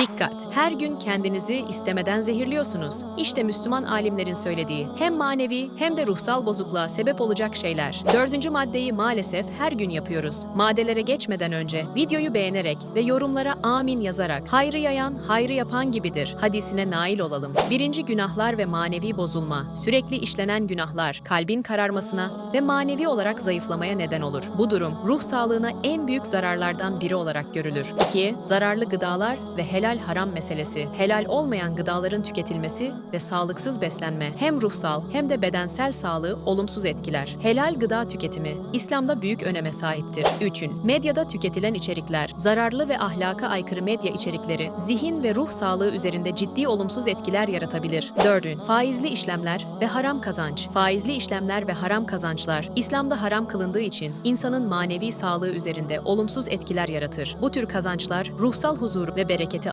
Dikkat! Her gün kendinizi istemeden zehirliyorsunuz. İşte Müslüman alimlerin söylediği hem manevi hem de ruhsal bozukluğa sebep olacak şeyler. Dördüncü maddeyi maalesef her gün yapıyoruz. Maddelere geçmeden önce videoyu beğenerek ve yorumlara amin yazarak hayrı yayan, hayrı yapan gibidir hadisine nail olalım. Birinci günahlar ve manevi bozulma, sürekli işlenen günahlar, kalbin kararmasına ve manevi olarak zayıflamaya neden olur. Bu durum ruh sağlığına en büyük zararlardan biri olarak görülür. 2. Zararlı gıdalar ve helal haram meselesi. Helal olmayan gıdaların tüketilmesi ve sağlıksız beslenme hem ruhsal hem de bedensel sağlığı olumsuz etkiler. Helal gıda tüketimi İslam'da büyük öneme sahiptir. 3. Medyada tüketilen içerikler, zararlı ve ahlaka aykırı medya içerikleri zihin ve ruh sağlığı üzerinde ciddi olumsuz etkiler yaratabilir. 4. Faizli işlemler ve haram kazanç. Faizli işlemler ve haram kazançlar İslam'da haram kılındığı için insanın manevi sağlığı üzerinde olumsuz etkiler yaratır. Bu tür kazançlar ruhsal huzur ve bereketi